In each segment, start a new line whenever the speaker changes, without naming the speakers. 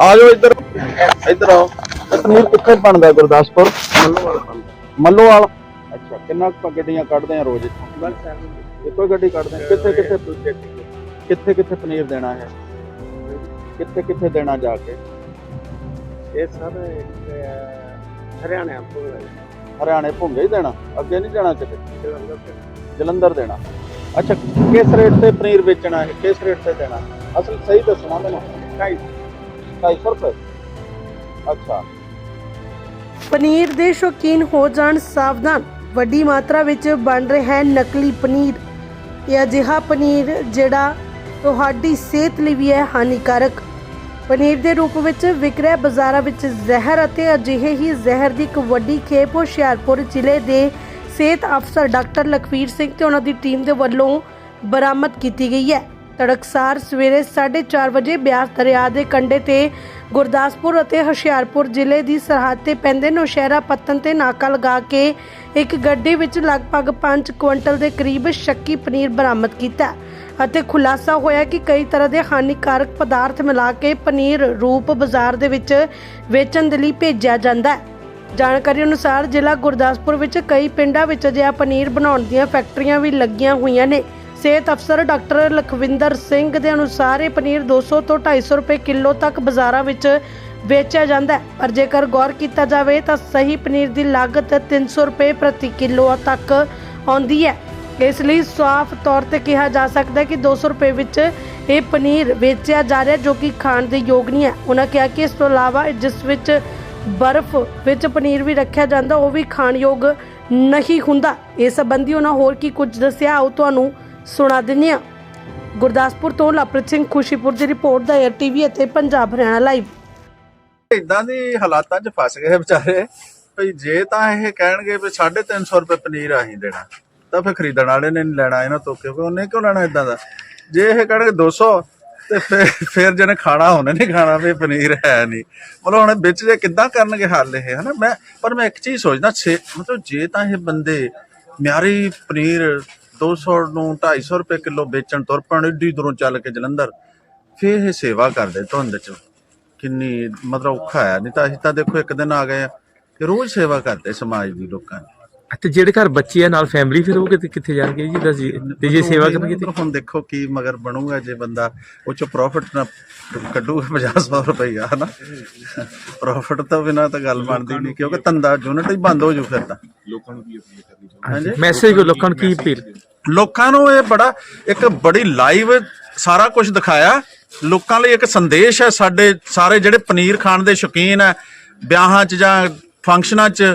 ਆ ਜਾਓ ਇੱਧਰ। ਇੱਧਰ ਆਓ। ਇਹ ਪਨੀਰ ਕਿੱਥੇ ਬਣਦਾ ਗੁਰਦਾਸਪੁਰ? ਮੱਲੋਵਾਲ ਅੱਛਾ ਕਿੰਨਾ ਕੁ ਗੱਡੀਆਂ ਕੱਢਦੇ ਆ ਰੋਜ਼? ਇੱਕੋ ਹੀ ਗੱਡੀ ਕੱਢਦੇ ਆ ਕਿੱਥੇ ਕਿੱਥੇ ਕਿੱਥੇ ਕਿੱਥੇ ਪਨੀਰ ਦੇਣਾ ਹੈ? ਕਿੱਥੇ ਕਿੱਥੇ ਦੇਣਾ ਜਾ ਕੇ?
ਇਹ ਸਰ ਇੱਕ ਹਰਿਆਣਾ ਹੈ
ਹਰਿਆਣੇ ਭੁੰਗੇ ਹੀ ਦੇਣਾ। ਅੱਗੇ ਨਹੀਂ ਜਾਣਾ ਕਿਤੇ?
ਜਲੰਧਰ
ਦੇਣਾ। ਅੱਛਾ ਕਿਸ ਰੇਟ ਤੇ ਪਨੀਰ ਵੇਚਣਾ ਹੈ? ਕਿਸ ਰੇਟ ਤੇ ਦੇਣਾ? ਅਸਲ ਸਹੀ ਦੱਸਣਾ ਮੈਨੂੰ। 250 ਰੁਪਏ? ਅੱਛਾ।
ਪਨੀਰ ਦੇ ਸ਼ੌਕੀਨ ਹੋ ਜਾਣ ਸਾਵਧਾਨ। ਵੱਡੀ ਮਾਤਰਾ ਵਿੱਚ ਬਣ ਰਿਹਾ ਹੈ ਨਕਲੀ ਪਨੀਰ। ਇਹ ਅਜਿਹਾ ਪਨੀਰ ਜਿਹੜਾ ਤੁਹਾਡੀ ਸਿਹਤ ਲਈ ਵੀ ਹੈ ਹਾਨੀਕਾਰਕ। ਪਨੀਰ ਦੇ ਰੂਪ ਵਿੱਚ ਵਿਕ ਰਿਹਾ ਬਾਜ਼ਾਰਾਂ ਵਿੱਚ ਜ਼ਹਿਰ ਅਤੇ ਅਜਿਹੇ ਹੀ ਜ਼ਹਿਰ ਦੀ ਇੱਕ ਵੱਡੀ ਖੇਪ ਹੁਸ਼ਿਆਰਪੁਰ ਜ਼ਿਲ੍ਹੇ ਦੇ ਸਿਹਤ ਅਫਸਰ ਡਾਕਟਰ ਲਖਵੀਰ ਸਿੰਘ ਤੇ ਉਹਨਾਂ ਦੀ ਟੀਮ ਦੇ ਵੱਲੋਂ ਬਰਾਮਦ ਕੀਤੀ ਗਈ ਹੈ। ਤੜਕਸਾਰ ਸਵੇਰੇ 4:30 ਵਜੇ ਬਿਆਸ ਦਰਿਆ ਦੇ ਕੰਢੇ ਤੇ ਗੁਰਦਾਸਪੁਰ ਅਤੇ ਹੁਸ਼ਿਆਰਪੁਰ ਜ਼ਿਲ੍ਹੇ ਦੀ ਸਰਹੱਦ ਤੇ ਪੈਂਦੇ ਨੌਸ਼ਹਿਰਾ ਪੱਤਨ ਤੇ ਨਾਕਾ ਲਗਾ ਕੇ ਇੱਕ ਗੱਡੀ ਵਿੱਚ ਲਗਭਗ 5 ਕੁਇੰਟਲ ਦੇ ਕਰੀਬ ਸ਼ੱਕੀ ਪਨੀਰ ਬਰਾਮਦ ਕੀਤਾ ਅਤੇ ਖੁਲਾਸਾ ਹੋਇਆ ਕਿ ਕਈ ਤਰ੍ਹਾਂ ਦੇ ਹਾਨੀਕਾਰਕ ਪਦਾਰਥ ਮਿਲਾ ਕੇ ਪਨੀਰ ਰੂਪ ਬਾਜ਼ਾਰ ਦੇ ਵਿੱਚ ਵੇਚਣ ਦੇ ਲਈ ਭੇਜਿਆ ਜਾਂਦਾ ਹੈ। ਜਾਣਕਾਰੀ ਅਨੁਸਾਰ ਜ਼ਿਲ੍ਹਾ ਗੁਰਦਾਸਪੁਰ ਵਿੱਚ ਕਈ ਪਿੰਡਾਂ ਵਿੱਚ ਅਜਿਹਾ ਪਨੀਰ ਬਣਾਉਣ ਦੀਆਂ ਫੈਕਟਰੀਆਂ ਵੀ ਲੱਗੀਆਂ ਹੋਈਆਂ ਨੇ। ਸਿਹਤ ਅਫਸਰ ਡਾਕਟਰ ਲਖਵਿੰਦਰ ਸਿੰਘ ਦੇ ਅਨੁਸਾਰ ਇਹ ਪਨੀਰ 200 ਤੋਂ 250 ਰੁਪਏ ਕਿਲੋ ਤੱਕ ਬਾਜ਼ਾਰਾਂ ਵਿੱਚ ਵੇਚਿਆ ਜਾਂਦਾ ਹੈ। ਪਰ ਜੇਕਰ ਗੌਰ ਕੀਤਾ ਜਾਵੇ ਤਾਂ ਸਹੀ ਪਨੀਰ ਦੀ ਲਾਗਤ 300 ਰੁਪਏ ਪ੍ਰਤੀ ਕਿਲੋ ਤੱਕ ਆਉਂਦੀ ਹੈ। ਇਸ ਲਈ ਸਾਫ਼ ਤੌਰ ਤੇ ਕਿਹਾ ਜਾ ਸਕਦਾ ਹੈ ਕਿ 200 ਰੁਪਏ ਵਿੱਚ ਇਹ ਪਨੀਰ ਵੇਚਿਆ ਜਾ ਰਿਹਾ ਜੋ ਕਿ ਖਾਣ ਦੇ ਯੋਗ ਨਹੀਂ ਹੈ। ਉਹਨਾਂ ਕਿਹਾ ਕਿ ਇਸ ਤੋਂ ਇਲਾਵਾ ਜਿਸ ਵਿੱਚ ਬਰਫ਼ ਵਿੱਚ ਪਨੀਰ ਵੀ ਰੱਖਿਆ ਜਾਂਦਾ, ਉਹ ਵੀ ਖਾਣ ਯੋਗ ਨਹੀਂ ਹੁੰਦਾ। ਇਸ ਸੰਬੰਧੀ ਉਹਨਾਂ ਹੋਰ ਕੀ ਕੁਝ ਦੱਸਿਆ ਆਓ ਤੁਹਾਨੂੰ ਸੁਣਾ ਦਿੰਦੇ ਹਾਂ। ਗੁਰਦਾਸਪੁਰ ਤੋਂ ਲਵਪ੍ਰੀਤ ਸਿੰਘ ਖੁਸ਼ੀਪੁਰ ਦੀ ਰਿਪੋਰਟ ਦਾ ਏਅਰ ਟੀਵੀ ਅਤੇ ਪੰਜਾਬ ਹਰਿਆਣਾ ਲਾਈਵ
ਇਦਾਂ ਦੀ ਹਾਲਾਤਾਂ 'ਚ ਫਸ ਗਏ ਵਿਚਾਰੇ। ਭਈ ਜੇ ਤਾਂ ਇਹ ਕਹਿਣਗੇ ਵੀ 350 ਰੁਪਏ ਪਨੀਰ ਆਹੀਂ ਦੇਣਾ, ਤਾਂ ਫਿਰ ਖਰੀਦਣ ਵਾਲੇ ਨੇ ਨਹੀਂ ਲੈਣਾ ਇਹਨਾਂ ਤੋਂ, ਕਿਉਂਕਿ ਉਹਨੇ ਕਿਉਂ ਲੈਣਾ ਇਦਾਂ ਦਾ? ਜੇ ਇਹ ਕਹਿਣਗੇ 200 ਤੇ ਫਿਰ ਜਿਹਨੇ ਖਾਣਾ, ਉਹਨੇ ਨਹੀਂ ਖਾਣਾ ਵੀ ਪਨੀਰ ਹੈ ਨਹੀਂ ਮਤਲਬ ਹੁਣ ਵਿੱਚ ਜੇ ਕਿੱਦਾਂ ਕਰਨਗੇ ਹੱਲ ਇਹ, ਹਨਾ? ਮੈਂ, ਪਰ ਮੈਂ ਇੱਕ ਚੀਜ਼ ਸੋਚਦਾ, ਛੇ- ਮਤਲਬ ਜੇ ਤਾਂ ਇਹ ਬੰਦੇ ਮਿਆਰੀ ਪਨੀਰ 200 ਨੂੰ 250 ਰੁਪਏ ਕਿਲੋ ਵੇਚਣ ਤੁਰ ਪੈਣ ਏਡੀ ਦੂਰੋਂ ਚੱਲ ਕੇ ਜਲੰਧਰ। ਫਿਰ ਇਹ ਸੇਵਾ ਕਰਦੇ ਧੁੰਦ ਚ। ਕਿੰਨੀ ਮਤਲਬ ਔਖਾ ਹੈ। ਨਹੀਂ ਤਾਂ ਅਸੀਂ ਤਾਂ ਦੇਖੋ ਇੱਕ ਦਿਨ ਆ ਗਏ ਆ ਕਿ ਰੋਜ਼ ਸੇਵਾ ਕਰਦੇ ਸਮਾਜ ਦੀ ਲੋਕਾਂ ਦੀ।
ਤੇ ਜਿਹੜੇ ਘਰ ਬੱਚੇ ਆ ਨਾਲ ਫੈਮਿਲੀ ਫਿਰ ਉਹ ਕਿੱਥੇ ਕਿੱਥੇ ਜਾਣਗੇ ਜੀ? ਦੱਸੀ ਤੇ ਜੇ ਸੇਵਾ ਕਰਨਗੇ ਤੇ
ਹੁਣ ਦੇਖੋ ਕੀ ਮਗਰ ਬਣੂਗਾ ਜੇ ਬੰਦਾ ਉਹ ਚ ਪ੍ਰੋਫਿਟ ਨਾ ਕੱਢੂਗਾ 50 ਰੁਪਈਆ ਹਨਾ? ਪ੍ਰੋਫਿਟ ਤੋਂ ਬਿਨਾ ਤਾਂ ਗੱਲ ਬਣਦੀ ਨਹੀਂ ਕਿਉਂਕਿ ਧੰਦਾ ਯੂਨਿਟ ਹੀ ਬੰਦ ਹੋ ਜੂ ਫਿਰ ਤਾਂ। ਹਾਂਜੀ
ਮੈਸੇਜ ਕੋ ਲੋਕਾਂ ਨੂੰ ਕੀ ਅਪੀਲ?
ਲੋਕਾਂ ਨੂੰ ਇਹ ਬੜਾ ਇੱਕ ਬੜੀ ਲਾਈਵ ਸਾਰਾ ਕੁਝ ਦਿਖਾਇਆ। ਲੋਕਾਂ ਲਈ ਇੱਕ ਸੰਦੇਸ਼ ਹੈ ਸਾਡੇ ਸਾਰੇ ਜਿਹੜੇ ਪਨੀਰ ਖਾਣ ਦੇ ਸ਼ੌਕੀਨ ਹੈ, ਵਿਆਹਾਂ 'ਚ ਜਾਂ ਫੰਕਸ਼ਨਾਂ 'ਚ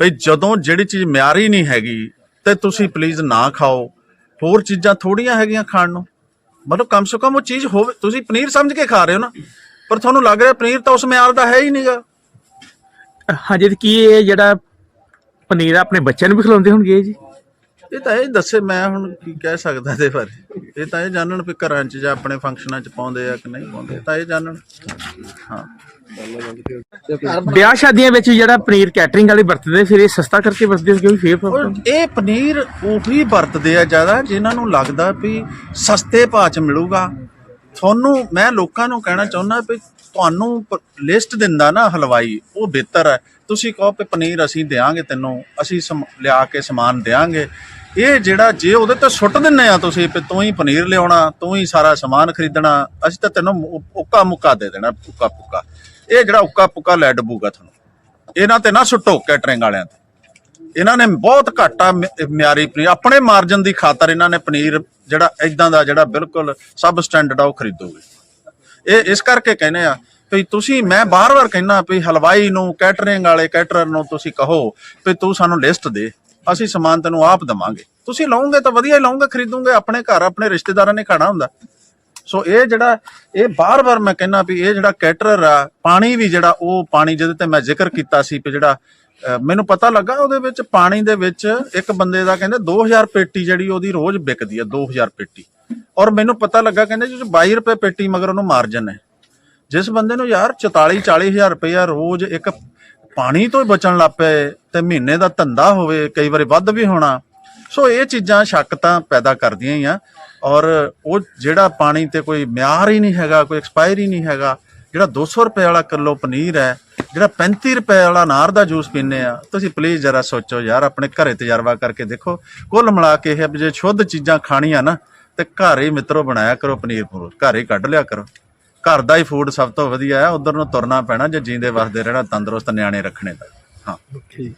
ਭਈ ਜਦੋਂ ਜਿਹੜੀ ਚੀਜ਼ ਮਿਆਰੀ ਨਹੀਂ ਹੈਗੀ, ਤੇ ਤੁਸੀਂ ਪਲੀਜ਼ ਨਾ ਖਾਓ। ਹੋਰ ਚੀਜ਼ਾਂ ਥੋੜੀਆਂ ਹੈਗੀਆਂ ਖਾਣ ਨੂੰ। ਮਤਲਬ ਕਮ ਸੇ ਕਮ ਉਹ ਚੀਜ਼ ਹੋਵੇ, ਤੁਸੀਂ ਪਨੀਰ ਸਮਝ ਕੇ ਖਾ ਰਹੇ ਹੋ ਨਾ। ਪਰ ਤੁਹਾਨੂੰ ਲੱਗ ਰਿਹਾ ਪਨੀਰ ਤਾਂ ਉਸ ਮਿਆਰ ਦਾ ਹੈ ਹੀ ਨਹੀਂਗਾ।
ਹਾਂਜੀ, ਤੇ ਕੀ ਇਹ ਜਿਹੜਾ ਪਨੀਰ ਆਪਣੇ ਬੱਚਿਆਂ ਨੂੰ ਵੀ ਖਿਲਾਉਂਦੇ ਹੋਣਗੇ ਜੀ?
ਇਹ ਤਾਂ ਇਹ ਦੱਸੇ ਮੈਂ ਹੁਣ ਕੀ ਕਹਿ ਸਕਦਾ ਇਹਦੇ ਬਾਰੇ। ਇਹ ਤਾਂ ਇਹ ਜਾਣਨ ਵੀ ਘਰਾਂ 'ਚ ਜਾਂ ਆਪਣੇ ਫੰਕਸ਼ਨਾਂ 'ਚ ਪਾਉਂਦੇ ਆ ਕਿ ਨਹੀਂ ਪਾਉਂਦੇ ਤਾਂ ਇਹ ਜਾਣਨ। ਹਾਂ।
ਵਿਆਹ ਸ਼ਾਦੀਆਂ ਵਿੱਚ ਜਿਹੜਾ ਪਨੀਰ ਕੈਟਰਿੰਗ ਵਾਲੇ ਵਰਤਦੇ ਫਿਰ ਇਹ ਸਸਤਾ ਕਰਕੇ ਵਰਤਦੇ ਕਿਉਂਕਿ ਫੇਰ
ਇਹ ਪਨੀਰ ਉਹੀ ਵਰਤਦੇ ਆ ਜ਼ਿਆਦਾ ਜਿਨ੍ਹਾਂ ਨੂੰ ਲੱਗਦਾ ਵੀ ਸਸਤੇ ਭਾਅ 'ਚ ਮਿਲੂਗਾ। ਤੁਹਾਨੂੰ ਮੈਂ ਲੋਕਾਂ ਨੂੰ ਕਹਿਣਾ ਚਾਹੁੰਦਾ ਵੀ ਤੁਹਾਨੂੰ ਲਿਸਟ ਦਿੰਦਾ ਨਾ ਹਲਵਾਈ ਉਹ ਬਿਹਤਰ ਹੈ। ਤੁਸੀਂ ਕਹੋ ਪਨੀਰ ਅਸੀਂ ਦੇਾਂਗੇ ਤੈਨੂੰ ਅਸੀਂ ਲਿਆ ਕੇ ਸਮਾਨ ਦੇਾਂਗੇ ਇਹ ਜਿਹੜਾ ਜੇ ਉਹਦੇ ਤੇ ਸੁੱਟ ਦਿੰਨੇ ਆ ਤੁਸੀਂ ਵੀ ਤੂੰ ਹੀ ਪਨੀਰ ਲਿਆਉਣਾ, ਤੂੰ ਹੀ ਸਾਰਾ ਸਮਾਨ ਖਰੀਦਣਾ, ਅਸੀਂ ਤਾਂ ਤੈਨੂੰ ਉੱਕਾ ਮੁੱਕਾ ਦੇ ਦੇਣਾ, ਉੱਕਾ ਪੁੱਕਾ। ਇਹ ਜਿਹੜਾ ਉੱਕਾ ਪੁੱਕਾ ਲੈ ਡਬੂਗਾ ਤੁਹਾਨੂੰ। ਇਹਨਾਂ ਤੇ ਨਾ ਸੁੱਟੋ ਕੈਟਰਿੰਗ ਵਾਲਿਆਂ ਤੇ। ਇਹਨਾਂ ਨੇ ਬਹੁਤ ਘਾਟਾ ਮਿਆਰੀ ਪਨੀਰ। ਆਪਣੇ ਮਾਰਜਨ ਦੀ ਖਾਤਰ ਇਹਨਾਂ ਨੇ ਪਨੀਰ ਜਿਹੜਾ ਇਦਾਂ ਦਾ ਜਿਹੜਾ ਬਿਲਕੁਲ ਸਬ ਸਟੈਂਡਰਡ ਆ, ਉਹ ਖਰੀਦੋਗੇ। ਇਹ, ਇਸ ਕਰਕੇ ਕਹਿੰਦੇ ਆ ਵੀ ਤੁਸੀਂ, ਮੈਂ ਬਾਰ-ਬਾਰ ਕਹਿਣਾ ਵੀ ਹਲਵਾਈ ਨੂੰ, ਕੈਟਰਿੰਗ ਵਾਲੇ ਕੈਟਰਰ ਨੂੰ ਤੁਸੀਂ ਕਹੋ ਵੀ ਤੂੰ ਸਾਨੂੰ ਲਿਸਟ ਦੇ। ਅਸੀਂ ਸਮਾਨ ਤੈਨੂੰ ਆਪ ਦਵਾਂਗੇ। ਤੁਸੀਂ ਲਓਗੇ ਤਾਂ ਵਧੀਆ ਹੀ ਲਓਗੇ, ਖਰੀਦੋਗੇ, ਆਪਣੇ ਘਰ, ਆਪਣੇ ਰਿਸ਼ਤੇਦਾਰਾਂ ਨੇ ਖਾਣਾ ਹੁੰਦਾ। ਸੋ ਇਹ ਜਿਹੜਾ, ਇਹ ਬਾਰ-ਬਾਰ ਮੈਂ ਕਹਿੰਦਾ ਵੀ ਇਹ ਜਿਹੜਾ ਕੈਟਰਰ ਆ, ਪਾਣੀ ਵੀ ਜਿਹੜਾ ਉਹ ਪਾਣੀ ਜਿਹਦੇ ਤੇ ਮੈਂ ਜ਼ਿਕਰ ਕੀਤਾ ਸੀ ਕਿ ਜਿਹੜਾ ਮੈਨੂੰ ਪਤਾ ਲੱਗਾ ਉਹਦੇ ਵਿੱਚ ਪਾਣੀ ਦੇ ਵਿੱਚ ਇੱਕ ਬੰਦੇ ਦਾ ਕਹਿੰਦੇ 2000 ਪੇਟੀ ਜਿਹੜੀ ਉਹਦੀ ਰੋਜ਼ ਵਿਕਦੀ ਆ 2000 ਪੇਟੀ। ਔਰ ਮੈਨੂੰ ਪਤਾ ਲੱਗਾ ਕਹਿੰਦੇ ਜੀ 22 ਰੁਪਏ ਪੇਟੀ ਮਗਰ ਉਹਨੂੰ ਮਾਰਜਨ ਹੈ। ਜਿਸ ਬੰਦੇ ਨੂੰ ਯਾਰ 44 40000 ਰੁਪਇਆ ਰੋਜ਼ ਇੱਕ ਪਾਣੀ ਤੋਂ ਹੀ ਬਚਣ ਲੱਗ ਪਏ ਤੇ ਮਹੀਨੇ ਦਾ ਧੰਦਾ ਹੋਵੇ, ਕਈ ਵਾਰੀ ਵੱਧ ਵੀ ਹੋਣਾ। ਸੋ ਇਹ ਚੀਜ਼ਾਂ ਸ਼ੱਕ ਤਾਂ ਪੈਦਾ ਕਰਦੀਆਂ ਹੀ ਆ। ਔਰ ਉਹ ਜਿਹੜਾ ਪਾਣੀ ਤੇ ਕੋਈ ਮਿਆਰ ਹੀ ਨਹੀਂ ਹੈਗਾ, ਕੋਈ ਐਕਸਪਾਇਰ ਹੀ ਨਹੀਂ ਹੈਗਾ, ਜਿਹੜਾ 200 ਰੁਪਏ ਵਾਲਾ ਕਿਲੋ ਪਨੀਰ ਹੈ, ਜਿਹੜਾ 35 ਰੁਪਏ ਵਾਲਾ ਅਨਾਰ ਦਾ ਜੂਸ ਪੀਂਦੇ ਆ, ਤੁਸੀਂ ਪਲੀਜ਼ ਜਰਾ ਸੋਚੋ ਯਾਰ, ਆਪਣੇ ਘਰੇ ਤਜਰਬਾ ਕਰਕੇ ਦੇਖੋ। ਕੁੱਲ ਮਿਲਾ ਕੇ ਇਹ ਜੇ ਸ਼ੁੱਧ ਚੀਜ਼ਾਂ ਖਾਣੀਆਂ ਨਾ, ਤੇ ਘਰ ਹੀ ਮਿੱਤਰੋ ਬਣਾਇਆ ਕਰੋ ਪਨੀਰ ਪਨੂਰ ਘਰ ਹੀ ਕੱਢ ਲਿਆ ਕਰੋ। ਘਰ ਦਾ ਹੀ ਫੂਡ ਸਭ ਤੋਂ ਵਧੀਆ ਹੈ, ਉਧਰ ਨੂੰ ਤੁਰਨਾ ਪੈਣਾ ਜੇ ਜੀਂਦੇ ਵਸਦੇ ਰਹਿਣਾ, ਤੰਦਰੁਸਤ ਨਿਆਣੇ ਰੱਖਣੇ ਤਾਂ। ਹਾਂ। ਠੀਕ।